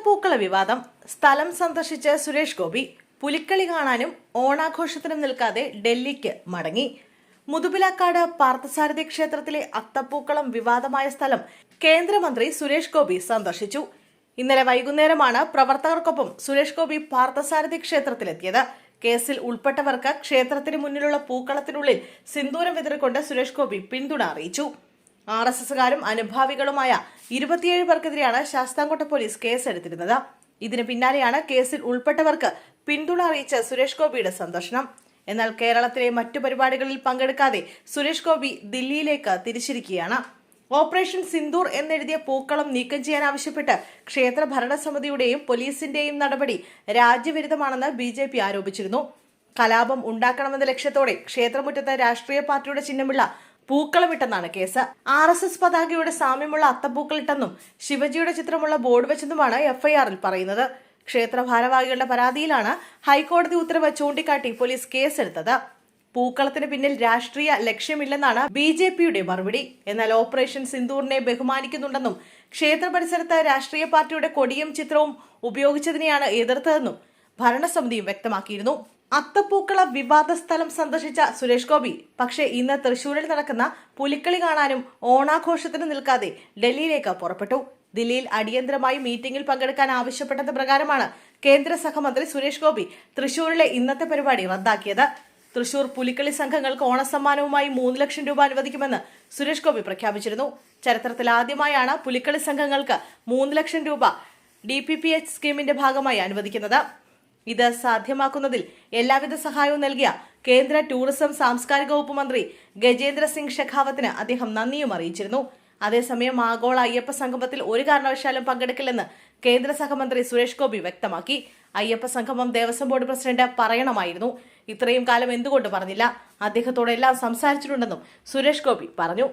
അത്തപ്പൂക്കള വിവാദം. സ്ഥലം സന്ദർശിച്ച സുരേഷ് ഗോപി പുലിക്കളി കാണാനും ഓണാഘോഷത്തിനും നിൽക്കാതെ ഡൽഹിക്ക് മടങ്ങി. മുതുപിലാക്കാട് പാർത്ഥസാരഥി ക്ഷേത്രത്തിലെ അത്തപ്പൂക്കളം വിവാദമായ സ്ഥലം കേന്ദ്രമന്ത്രി സുരേഷ് ഗോപി സന്ദർശിച്ചു. ഇന്നലെ വൈകുന്നേരമാണ് പ്രവർത്തകർക്കൊപ്പം സുരേഷ് ഗോപി പാർത്ഥസാരഥി ക്ഷേത്രത്തിലെത്തിയത്. കേസിൽ ഉൾപ്പെട്ടവർക്ക് ക്ഷേത്രത്തിന് മുന്നിലുള്ള പൂക്കളത്തിനുള്ളിൽ സിന്ദൂരം വിതറിക്കൊണ്ട് സുരേഷ് ഗോപി പിന്തുണ അറിയിച്ചു. ആർ എസ് എസുകാരും അനുഭാവികളുമായ ഇരുപത്തിയേഴ് പേർക്കെതിരെയാണ് ശാസ്താംകോട്ട പോലീസ് കേസെടുത്തിരുന്നത്. ഇതിന് പിന്നാലെയാണ് കേസിൽ ഉൾപ്പെട്ടവർക്ക് പിന്തുണ അറിയിച്ച സുരേഷ് ഗോപിയുടെ സന്ദർശനം. എന്നാൽ കേരളത്തിലെ മറ്റു പരിപാടികളിൽ പങ്കെടുക്കാതെ സുരേഷ് ഗോപി ദില്ലിയിലേക്ക് തിരിച്ചിരിക്കുകയാണ്. ഓപ്പറേഷൻ സിന്ദൂർ എന്നെഴുതിയ പൂക്കളം നീക്കം ചെയ്യാൻ ആവശ്യപ്പെട്ട് ക്ഷേത്ര ഭരണസമിതിയുടെയും പോലീസിന്റെയും നടപടി രാജ്യവിരുദ്ധമാണെന്ന് ബി ജെ പി ആരോപിച്ചിരുന്നു. കലാപം ഉണ്ടാക്കണമെന്ന ലക്ഷ്യത്തോടെ ക്ഷേത്രമുറ്റത്ത് രാഷ്ട്രീയ പാർട്ടിയുടെ ചിഹ്നമുള്ള പൂക്കളമിട്ടെന്നാണ് കേസ്. ആർ എസ് എസ് പതാകയുടെ സാമ്യമുള്ള അത്തപ്പൂക്കളിട്ടെന്നും ശിവജിയുടെ ചിത്രമുള്ള ബോർഡ് വെച്ചെന്നുമാണ് എഫ്ഐആറിൽ പറയുന്നത്. ക്ഷേത്ര ഭാരവാഹികളുടെ പരാതിയിലാണ് ഹൈക്കോടതി ഉത്തരവ് ചൂണ്ടിക്കാട്ടി പോലീസ് കേസെടുത്തത്. പൂക്കളത്തിന് പിന്നിൽ രാഷ്ട്രീയ ലക്ഷ്യമില്ലെന്നാണ് ബി ജെ പിയുടെ മറുപടി. എന്നാൽ ഓപ്പറേഷൻ സിന്ദൂറിനെ ബഹുമാനിക്കുന്നുണ്ടെന്നും ക്ഷേത്ര പരിസരത്ത് രാഷ്ട്രീയ പാർട്ടിയുടെ കൊടിയും ചിത്രവും ഉപയോഗിച്ചതിനെയാണ് എതിർത്തതെന്നും ഭരണസമിതിയും വ്യക്തമാക്കിയിരുന്നു. അത്തപ്പൂക്കള വിവാദ സ്ഥലം സന്ദർശിച്ച സുരേഷ് ഗോപി. പക്ഷേ ഇന്ന് തൃശൂരിൽ നടക്കുന്ന പുലിക്കളി കാണാനും ഓണാഘോഷത്തിന് നിൽക്കാതെ ഡൽഹിയിലേക്ക് പുറപ്പെട്ടു. ദില്ലിയിൽ അടിയന്തരമായി മീറ്റിംഗിൽ പങ്കെടുക്കാൻ ആവശ്യപ്പെട്ടത് പ്രകാരമാണ് കേന്ദ്ര സഹമന്ത്രി സുരേഷ് ഗോപി തൃശൂരിലെ ഇന്നത്തെ പരിപാടി റദ്ദാക്കിയത്. തൃശൂർ പുലിക്കളി സംഘങ്ങൾക്ക് ഓണസമ്മാനവുമായി മൂന്ന് ലക്ഷം രൂപ അനുവദിക്കുമെന്ന് സുരേഷ് ഗോപി പ്രഖ്യാപിച്ചിരുന്നു. ചരിത്രത്തിൽ ആദ്യമായാണ് പുലിക്കളി സംഘങ്ങൾക്ക് മൂന്ന് ലക്ഷം രൂപ ഡി സ്കീമിന്റെ ഭാഗമായി അനുവദിക്കുന്നത്. ഇത് സാധ്യമാക്കുന്നതിൽ എല്ലാവിധ സഹായവും നൽകിയ കേന്ദ്ര ടൂറിസം സാംസ്കാരിക വകുപ്പ് മന്ത്രി ഗജേന്ദ്ര സിംഗ് ഷെഖാവത്തിന് അദ്ദേഹം നന്ദിയും അറിയിച്ചിരുന്നു. അതേസമയം ആഗോള അയ്യപ്പ സംഗമത്തിൽ ഒരു കാരണവശാലും പങ്കെടുക്കില്ലെന്ന് കേന്ദ്ര സഹമന്ത്രി സുരേഷ് ഗോപി വ്യക്തമാക്കി. അയ്യപ്പ സംഗമം ദേവസ്വം ബോർഡ് പ്രസിഡന്റ് പറയണമായിരുന്നു. ഇത്രയും കാലം എന്തുകൊണ്ട് പറഞ്ഞില്ല? അദ്ദേഹത്തോടെല്ലാം സംസാരിച്ചിട്ടുണ്ടെന്നും സുരേഷ് ഗോപി പറഞ്ഞു.